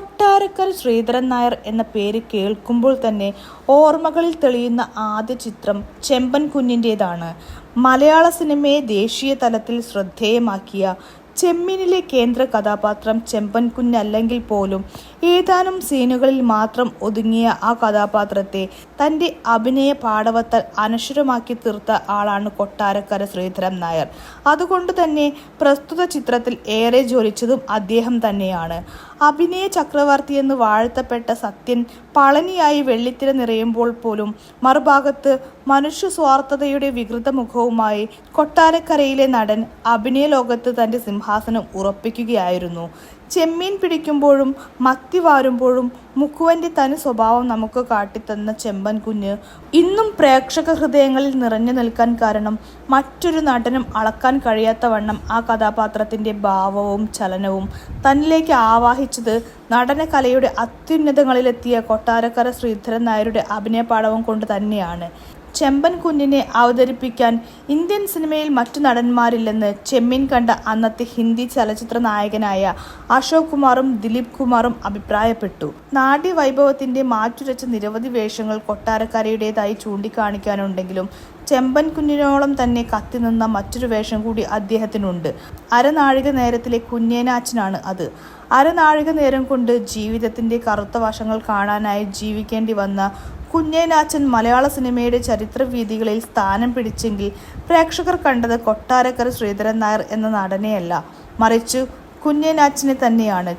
കൊട്ടാരക്കര ശ്രീധരൻ നായർ എന്ന പേര് കേൾക്കുമ്പോൾ തന്നെ ഓർമ്മകളിൽ തെളിയുന്ന ആദ്യ ചിത്രം ചെമ്പൻ കുഞ്ഞിന്റേതാണ്. മലയാള സിനിമയെ ദേശീയ തലത്തിൽ ശ്രദ്ധേയമാക്കിയ ചെമ്മീനിലെ കേന്ദ്ര കഥാപാത്രം ചെമ്പൻ കുഞ്ഞല്ലെങ്കിൽ പോലും ഏതാനും സീനുകളിൽ മാത്രം ഒതുങ്ങിയ ആ കഥാപാത്രത്തെ തന്റെ അഭിനയ പാടവത്താൽ അനശ്വരമാക്കി തീർത്ത ആളാണ് കൊട്ടാരക്കര ശ്രീധരൻ നായർ. അതുകൊണ്ട് തന്നെ പ്രസ്തുത ചിത്രത്തിൽ ഏറെ ജ്വലിച്ചതും അദ്ദേഹം തന്നെയാണ്. അഭിനയ ചക്രവർത്തി എന്ന് വാഴ്ത്തപ്പെട്ട സത്യൻ പളനിയായി വെള്ളിത്തിര നിറയുമ്പോൾ പോലും മറുഭാഗത്ത് മനുഷ്യ സ്വാർത്ഥതയുടെ വികൃത മുഖവുമായി കൊട്ടാരക്കരയിലെ നടൻ അഭിനയ ലോകത്ത് തന്റെ സിംഹാസനം ഉറപ്പിക്കുകയായിരുന്നു. ചെമ്മീൻ പിടിക്കുമ്പോഴും മത്തി വാരുമ്പോഴും മുക്കുവന്റെ തനി സ്വഭാവം നമുക്ക് കാട്ടിത്തന്ന ചെമ്പൻ കുഞ്ഞ് ഇന്നും പ്രേക്ഷക ഹൃദയങ്ങളിൽ നിറഞ്ഞു നിൽക്കാൻ കാരണം മറ്റൊരു നടനും അളക്കാൻ കഴിയാത്ത വണ്ണം ആ കഥാപാത്രത്തിന്റെ ഭാവവും ചലനവും തന്നിലേക്ക് ആവാഹിച്ചത് നടനകലയുടെ അത്യുന്നതങ്ങളിലെത്തിയ കൊട്ടാരക്കര ശ്രീധരൻ നായരുടെ അഭിനയപാഠവും കൊണ്ട് തന്നെയാണ്. ചെമ്പൻ കുഞ്ഞിനെ അവതരിപ്പിക്കാൻ ഇന്ത്യൻ സിനിമയിൽ മറ്റു നടന്മാരില്ലെന്ന് ചെമ്മീൻ കണ്ട അന്നത്തെ ഹിന്ദി ചലച്ചിത്ര നായകനായ അശോക് കുമാറും ദിലീപ് കുമാറും അഭിപ്രായപ്പെട്ടു. നാട്യ വൈഭവത്തിന്റെ മാറ്റുരച്ച നിരവധി വേഷങ്ങൾ കൊട്ടാരക്കരയുടേതായി ചൂണ്ടിക്കാണിക്കാനുണ്ടെങ്കിലും ചെമ്പൻ കുഞ്ഞിനോളം തന്നെ കത്തിനിന്ന മറ്റൊരു വേഷം കൂടി അദ്ദേഹത്തിനുണ്ട്. അരനാഴിക നേരത്തിലെ കുഞ്ഞേനാച്ചനാണ് അത്. അരനാഴിക നേരം കൊണ്ട് ജീവിതത്തിന്റെ കറുത്ത വശങ്ങൾ കാണാനായി ജീവിക്കേണ്ടി വന്ന കുഞ്ഞേനാച്ചൻ മലയാള സിനിമയുടെ ചരിത്രവീതികളിൽ സ്ഥാനം പിടിച്ചെങ്കിൽ പ്രേക്ഷകർ കണ്ടത് കൊട്ടാരക്കര ശ്രീധരൻ നായർ എന്ന നടനെയല്ല. മറിച്ച് കുഞ്ഞേനാച്ചനെ തന്നെയാണ്.